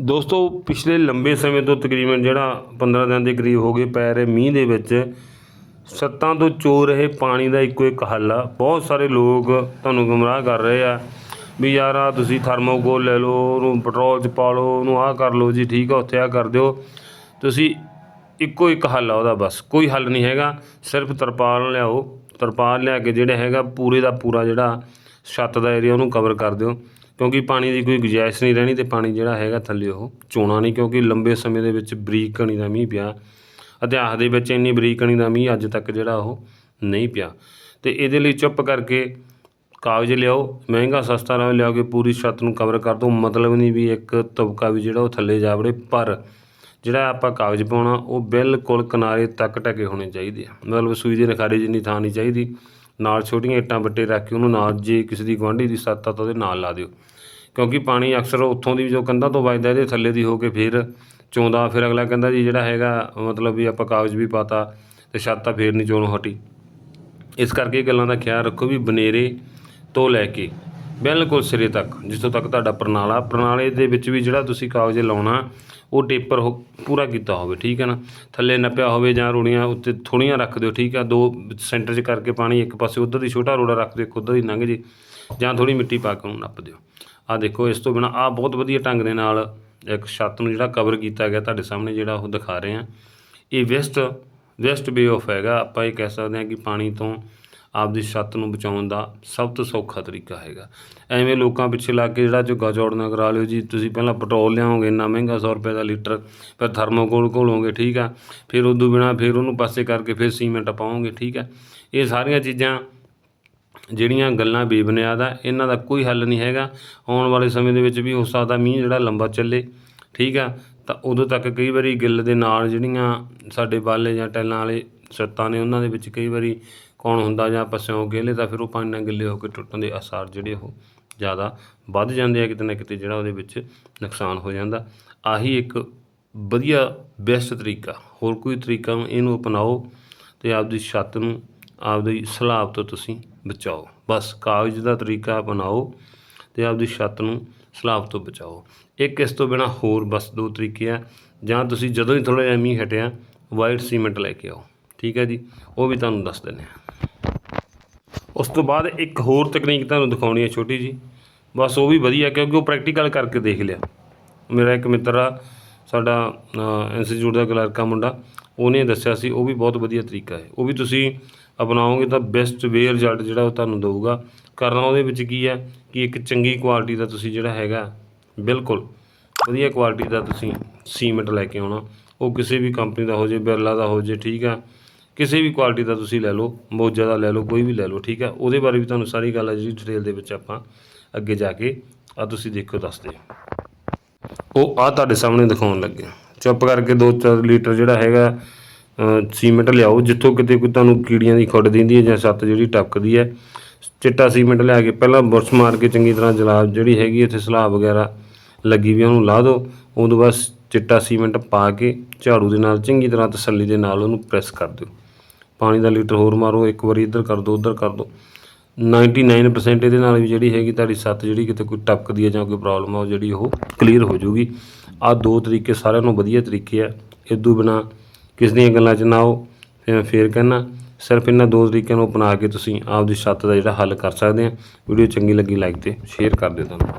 ਦੋਸਤੋ, ਪਿਛਲੇ ਲੰਬੇ ਸਮੇਂ ਤੋਂ ਤਕਰੀਬਨ ਜਿਹੜਾ 15 ਦਿਨ ਦੇ ਕਰੀਬ ਹੋ ਗਏ ਪੈ ਰਹੇ ਮੀਂਹ ਦੇ ਵਿੱਚ, ਸੱਤਾਂ ਤੋਂ ਚੋ ਰਹੇ ਪਾਣੀ ਦਾ ਇੱਕੋ ਇੱਕ ਹੱਲ ਆ। ਬਹੁਤ ਸਾਰੇ ਲੋਕ ਤੁਹਾਨੂੰ ਗੁੰਮਰਾਹ ਕਰ ਰਹੇ ਆ ਵੀ ਯਾਰ ਆ ਤੁਸੀਂ ਥਰਮੋਕੋਲ ਲੈ ਲਓ, ਉਹਨੂੰ ਪੈਟਰੋਲ ਚ ਪਾ ਲਓ, ਉਹਨੂੰ ਆਹ ਕਰ ਲਓ ਜੀ, ਠੀਕ ਆ, ਉੱਥੇ ਆ ਕਰ ਦਿਓ। ਤੁਸੀਂ ਇੱਕੋ ਇੱਕ ਹੱਲ ਆ ਉਹਦਾ ਬਸ, ਕੋਈ ਹੱਲ ਨਹੀਂ ਹੈਗਾ। ਸਿਰਫ ਤਰਪਾਲ ਲਿਆਓ, ਤਰਪਾਲ ਲਿਆ ਕੇ ਜਿਹੜਾ ਹੈਗਾ ਪੂਰੇ ਦਾ ਪੂਰਾ ਜਿਹੜਾ ਛੱਤ ਦਾ ਏਰੀਆ ਉਹਨੂੰ ਕਵਰ ਕਰ ਦਿਓ। ਕਿਉਂਕਿ ਪਾਣੀ ਦੀ ਕੋਈ ਗੁੰਜਾਇਸ਼ ਨਹੀਂ ਰਹਿਣੀ ਅਤੇ ਪਾਣੀ ਜਿਹੜਾ ਹੈਗਾ ਥੱਲੇ ਉਹ ਚੋਣਾ ਨਹੀਂ, ਕਿਉਂਕਿ ਲੰਬੇ ਸਮੇਂ ਦੇ ਵਿੱਚ ਬਰੀਕ ਕਣੀ ਦਾ ਮੀਂਹ ਪਿਆ। ਇਤਿਹਾਸ ਦੇ ਵਿੱਚ ਇੰਨੀ ਬਰੀਕ ਕਣੀ ਦਾ ਮੀਂਹ ਅੱਜ ਤੱਕ ਜਿਹੜਾ ਉਹ ਨਹੀਂ ਪਿਆ। ਅਤੇ ਇਹਦੇ ਲਈ ਚੁੱਪ ਕਰਕੇ ਕਾਗਜ਼ ਲਿਆਓ, ਮਹਿੰਗਾ ਸਸਤਾ ਨਾ ਲਿਆਓ ਕੇ ਪੂਰੀ ਛੱਤ ਨੂੰ ਕਵਰ ਕਰ ਦਿਓ। ਮਤਲਬ ਨਹੀਂ ਵੀ ਇੱਕ ਤਬਕਾ ਵੀ ਜਿਹੜਾ ਉਹ ਥੱਲੇ ਜਾ ਵੜੇ, ਪਰ ਜਿਹੜਾ ਆਪਾਂ ਕਾਗਜ਼ ਪਾਉਣਾ ਉਹ ਬਿਲਕੁਲ ਕਿਨਾਰੇ ਤੱਕ ਟਕੇ ਹੋਣੇ ਚਾਹੀਦੇ ਆ। ਮਤਲਬ ਸੂਈ ਦੇ ਨਖਾਰੇ ਜਿੰਨੀ ਥਾਂ ਨਹੀਂ ਚਾਹੀਦੀ। ਨਾਲ ਛੋਟੀਆਂ ਇੱਟਾਂ ਵੱਟੇ ਰੱਖ ਕੇ ਉਹਨੂੰ ਨਾਲ ਜੇ ਕਿਸੇ ਦੀ ਗੁਆਂਢੀ ਦੀ ਛੱਤ ਆ ਤਾਂ ਉਹਦੇ ਨਾਲ ਲਾ ਦਿਓ। ਕਿਉਂਕਿ ਪਾਣੀ ਅਕਸਰ ਉੱਥੋਂ ਦੀ ਜੋ ਕੰਧਾਂ ਤੋਂ ਵੱਜਦਾ ਇਹਦੇ ਥੱਲੇ ਦੀ ਹੋ ਕੇ ਫਿਰ ਚੋਂਦਾ, ਫਿਰ ਅਗਲਾ ਕਹਿੰਦਾ ਜੀ ਜਿਹੜਾ ਹੈਗਾ ਮਤਲਬ ਵੀ ਆਪਾਂ ਕਾਗਜ਼ ਵੀ ਪਾਤਾ ਤੇ ਛੱਤ ਤਾਂ ਫੇਰ ਨਹੀਂ ਚੋਣੋਂ ਹਟੀ। ਇਸ ਕਰਕੇ ਗੱਲਾਂ ਦਾ ਖਿਆਲ ਰੱਖੋ ਵੀ ਬਨੇਰੇ ਤੋਂ ਲੈ ਕੇ ਬਿਲਕੁਲ ਸਿਰੇ ਤੱਕ, ਜਿੱਥੋਂ ਤੱਕ ਤੁਹਾਡਾ ਪ੍ਰਣਾਲਾ, ਪ੍ਰਣਾਲੇ ਦੇ ਵਿੱਚ ਵੀ ਜਿਹੜਾ ਤੁਸੀਂ ਕਾਗਜ਼ ਲਾਉਣਾ, ਉਹ ਟੇਪਰ ਹੋ, ਪੂਰਾ ਕੀਤਾ ਹੋਵੇ, ਠੀਕ ਹੈ ਨਾ? ਥੱਲੇ ਨੱਪਿਆ ਹੋਵੇ ਜਾਂ ਰੂੜੀਆਂ ਉੱਤੇ ਥੋੜੀਆਂ ਰੱਖ ਦਿਓ, ਠੀਕ ਆ ਦੋ ਸੈਂਟਰ 'ਚ ਕਰਕੇ ਪਾਣੀ ਇੱਕ ਪਾਸੇ, ਉਧਰ ਦੀ ਛੋਟਾ ਰੋੜਾ ਰੱਖ ਦਿਓ, ਇੱਕ ਉਧਰ ਦੀ ਲੰਘ ਜੇ, ਜਾਂ ਥੋੜੀ ਮਿੱਟੀ ਪਾ ਕੇ ਉਹਨੂੰ ਨੱਪ ਦਿਓ। ਆ ਦੇਖੋ, ਇਸ ਤੋਂ ਬਿਨਾ ਆ ਬਹੁਤ ਵਧੀਆ ਢੰਗ ਦੇ ਨਾਲ ਇੱਕ ਛੱਤ ਨੂੰ ਜਿਹੜਾ ਕਵਰ ਕੀਤਾ ਗਿਆ ਤੁਹਾਡੇ ਸਾਹਮਣੇ, ਜਿਹੜਾ ਉਹ ਦਿਖਾ ਰਹੇ ਆ ਇਹ ਵੈਸਟ ਵੈਸਟ ਵੇ ਆਫ ਹੈਗਾ, ਆਪਾਂ ਇਹ ਕਹਿ ਸਕਦੇ ਹਾਂ ਕਿ ਪਾਣੀ ਤੋਂ ਆਪਦੀ ਛੱਤ ਨੂੰ ਬਚਾਉਣ ਦਾ ਸਭ ਤੋਂ ਸੌਖਾ ਤਰੀਕਾ ਹੈਗਾ। ਐਵੇਂ ਲੋਕਾਂ ਪਿੱਛੇ ਲੱਗ ਕੇ ਜਿਹੜਾ ਝੁੱਗਾ ਚੌੜਨਾ ਕਰਾ ਲਿਓ ਜੀ, ਤੁਸੀਂ ਪਹਿਲਾਂ ਪੈਟਰੋਲ ਲਿਆਓਗੇ, ਇੰਨਾ ਮਹਿੰਗਾ 100 ਰੁਪਏ ਦਾ ਲੀਟਰ, ਫਿਰ ਥਰਮੋਕੋਲ ਘੋਲੋਗੇ, ਠੀਕ ਆ। ਫਿਰ ਉਦੋਂ ਬਿਨਾ ਫਿਰ ਉਹਨੂੰ ਪਾਸੇ ਕਰਕੇ ਫਿਰ ਸੀਮੈਂਟ ਪਾਓਗੇ, ਠੀਕ ਆ। ਇਹ ਸਾਰੀਆਂ ਚੀਜ਼ਾਂ ਜਿਹੜੀਆਂ ਗੱਲਾਂ ਬੇਬੁਨਿਆਦ ਆ, ਇਹਨਾਂ ਦਾ ਕੋਈ ਹੱਲ ਨਹੀਂ ਹੈਗਾ। ਆਉਣ ਵਾਲੇ ਸਮੇਂ ਦੇ ਵਿੱਚ ਵੀ ਹੋ ਸਕਦਾ ਮੀਂਹ ਜਿਹੜਾ ਲੰਬਾ ਚੱਲੇ, ਠੀਕ ਆ। ਤਾਂ ਉਦੋਂ ਤੱਕ ਕਈ ਵਾਰੀ ਗਿੱਲ ਦੇ ਨਾਲ ਜਿਹੜੀਆਂ ਸਾਡੇ ਬਾਲੇ ਜਾਂ ਟੈਲਾਂ ਵਾਲੇ ਛੱਤਾਂ ਨੇ ਉਹਨਾਂ ਦੇ ਵਿੱਚ ਕਈ ਵਾਰੀ ਕੌਣ ਹੁੰਦਾ ਜਾਂ ਪਸਿਓਂ ਗੇਲੇ ਤਾਂ ਫਿਰ ਉਹ ਪਾਣੀ ਨਾਲ ਗਿੱਲੇ ਹੋ ਕੇ ਟੁੱਟਣ ਦੇ ਆਸਾਰ ਜਿਹੜੇ ਉਹ ਜ਼ਿਆਦਾ ਵੱਧ ਜਾਂਦੇ ਆ ਕਿਤੇ ਨਾ ਕਿਤੇ ਜਿਹੜਾ ਉਹਦੇ ਵਿੱਚ ਨੁਕਸਾਨ ਹੋ ਜਾਂਦਾ। ਆਹੀ ਇੱਕ ਵਧੀਆ ਬੈਸਟ ਤਰੀਕਾ, ਹੋਰ ਕੋਈ ਤਰੀਕਾ ਇਹਨੂੰ ਅਪਣਾਓ ਤੇ ਆਪਦੀ ਛੱਤ ਨੂੰ ਆਪਦੀ ਸਲਾਬ ਤੋਂ ਤੁਸੀਂ ਬਚਾਓ। ਬਸ ਕਾਗਜ਼ ਦਾ ਤਰੀਕਾ ਅਪਣਾਓ ਤੇ ਆਪਦੀ ਛੱਤ ਨੂੰ ਸਲਾਬ ਤੋਂ ਬਚਾਓ। ਇੱਕ ਇਸ ਤੋਂ ਬਿਨਾ ਹੋਰ ਬਸ ਦੋ ਤਰੀਕੇ ਆ। ਜਾਂ ਤੁਸੀਂ ਜਦੋਂ ਹੀ ਥੋੜ੍ਹਾ ਜਿਹਾ ਮੀਂਹ ਹਟਿਆ, ਵਾਈਟ ਸੀਮੈਂਟ ਲੈ ਕੇ ਆਓ। ਠੀਕ ਹੈ ਜੀ, ਉਹ ਵੀ ਤੁਹਾਨੂੰ ਦੱਸ ਦਿੰਦੇ ਆ ਉਸ ਤੋਂ ਬਾਅਦ ਇੱਕ ਹੋਰ ਤਕਨੀਕ ਤੁਹਾਨੂੰ ਦਿਖਾਉਣੀ ਹੈ ਛੋਟੀ ਜੀ ਬਸ ਉਹ ਵੀ ਵਧੀਆ, ਕਿਉਂਕਿ ਉਹ ਪ੍ਰੈਕਟੀਕਲ ਕਰਕੇ ਦੇਖ ਲਿਆ। ਮੇਰਾ ਇੱਕ ਮਿੱਤਰ ਆ, ਸਾਡਾ ਇੰਸਟੀਚਿਊਟ ਦਾ ਕਲਰਕਾ ਮੁੰਡਾ, ਉਹਨੇ ਦੱਸਿਆ ਸੀ, ਉਹ ਵੀ ਬਹੁਤ ਵਧੀਆ ਤਰੀਕਾ ਹੈ। ਉਹ ਵੀ ਤੁਸੀਂ ਅਪਣਾਓਗੇ ਤਾਂ ਬੈਸਟ ਵੇ ਰਿਜ਼ਲਟ ਜਿਹੜਾ ਉਹ ਤੁਹਾਨੂੰ ਦੇਊਗਾ। ਕਰਨਾ ਉਹਦੇ ਵਿੱਚ ਕੀ ਹੈ ਕਿ ਇੱਕ ਚੰਗੀ ਕੁਆਲਿਟੀ ਦਾ ਤੁਸੀਂ ਜਿਹੜਾ ਹੈਗਾ, ਬਿਲਕੁਲ ਵਧੀਆ ਕੁਆਲਿਟੀ ਦਾ ਤੁਸੀਂ ਸੀਮੈਂਟ ਲੈ ਕੇ ਆਉਣਾ। ਉਹ ਕਿਸੇ ਵੀ ਕੰਪਨੀ ਦਾ ਹੋ ਜੇ ਬਿਰਲਾ ਦਾ ਹੋ ਜੇ ਠੀਕ ਆ। ਕਿਸੇ ਵੀ ਕੁਆਲਿਟੀ ਦਾ ਤੁਸੀਂ ਲੈ ਲਓ ਮੋਜਾ ਦਾ ਲੈ ਲਓ ਕੋਈ ਵੀ ਲੈ ਲਓ ਠੀਕ ਆ? ਉਹਦੇ ਬਾਰੇ ਵੀ ਤੁਹਾਨੂੰ ਸਾਰੀ ਗੱਲ ਹੈ ਜਿਹੜੀ ਡਿਟੇਲ ਦੇ ਵਿੱਚ ਆਪਾਂ ਅੱਗੇ ਜਾ ਕੇ ਆ ਤੁਸੀਂ ਦੇਖੋ ਦੱਸਦੇ ਉਹ ਆ ਤੁਹਾਡੇ ਸਾਹਮਣੇ ਦਿਖਾਉਣ ਲੱਗੇ ਚੁੱਪ ਕਰਕੇ 2-4 ਲੀਟਰ ਜਿਹੜਾ ਹੈਗਾ ਸੀਮੈਂਟ ਲਿਆਓ ਜਿੱਥੋਂ ਕਿਤੇ ਕੋਈ ਤੁਹਾਨੂੰ ਕੀੜੀਆਂ ਦੀ ਖੁੱਡ ਦਿੰਦੀ ਹੈ ਜਾਂ ਛੱਤ ਜਿਹੜੀ ਟਪਕਦੀ ਹੈ। ਚਿੱਟਾ ਸੀਮੈਂਟ ਲਿਆ ਕੇ ਪਹਿਲਾਂ ਬੁਰਸ਼ ਮਾਰ ਕੇ ਚੰਗੀ ਤਰ੍ਹਾਂ ਜਲਾਬ ਜਿਹੜੀ ਹੈਗੀ ਇੱਥੇ ਸਲਾਬ ਵਗੈਰਾ ਲੱਗੀ ਵੀ ਆ, ਉਹਨੂੰ ਲਾ ਦਿਓ। ਉਦੋਂ ਬਾਅਦ ਚਿੱਟਾ ਸੀਮੈਂਟ ਪਾ ਕੇ ਝਾੜੂ ਦੇ ਨਾਲ ਚੰਗੀ ਤਰ੍ਹਾਂ ਤਸੱਲੀ ਦੇ ਨਾਲ ਉਹਨੂੰ ਪ੍ਰੈਸ ਕਰ ਦਿਓ। ਪਾਣੀ ਦਾ ਲੀਟਰ ਹੋਰ ਮਾਰੋ, ਇੱਕ ਵਾਰੀ ਇੱਧਰ ਕਰ ਦਿਓ ਉੱਧਰ ਕਰ ਦਿਓ 99% ਇਹਦੇ ਨਾਲ ਵੀ ਜਿਹੜੀ ਹੈਗੀ ਤੁਹਾਡੀ ਸੱਤ ਜਿਹੜੀ ਕਿਤੇ ਕੋਈ ਟਪਕਦੀ ਹੈ ਜਾਂ ਕੋਈ ਪ੍ਰੋਬਲਮ ਆ, ਉਹ ਜਿਹੜੀ ਉਹ ਕਲੀਅਰ ਹੋ ਜਾਊਗੀ। ਆ ਦੋ ਤਰੀਕੇ ਸਾਰਿਆਂ ਨੂੰ ਵਧੀਆ ਤਰੀਕੇ ਆ। ਇਦੋਂ ਬਿਨਾ ਕਿਸ ਦੀਆਂ ਗੱਲਾਂ 'ਚ ਨਾ ਆਓ, ਫਿਰ ਮੈਂ ਫੇਰ ਕਹਿਣਾ ਸਿਰਫ ਇਹਨਾਂ ਦੋ ਤਰੀਕਿਆਂ ਨੂੰ ਅਪਣਾ ਕੇ ਤੁਸੀਂ ਆਪਦੀ ਛੱਤ ਦਾ ਜਿਹੜਾ ਹੱਲ ਕਰ ਸਕਦੇ ਆ। ਵੀਡੀਓ ਚੰਗੀ ਲੱਗੀ ਲਾਈਕ ਤੇ ਸ਼ੇਅਰ ਕਰ ਦਿਓ ਤੁਹਾਨੂੰ।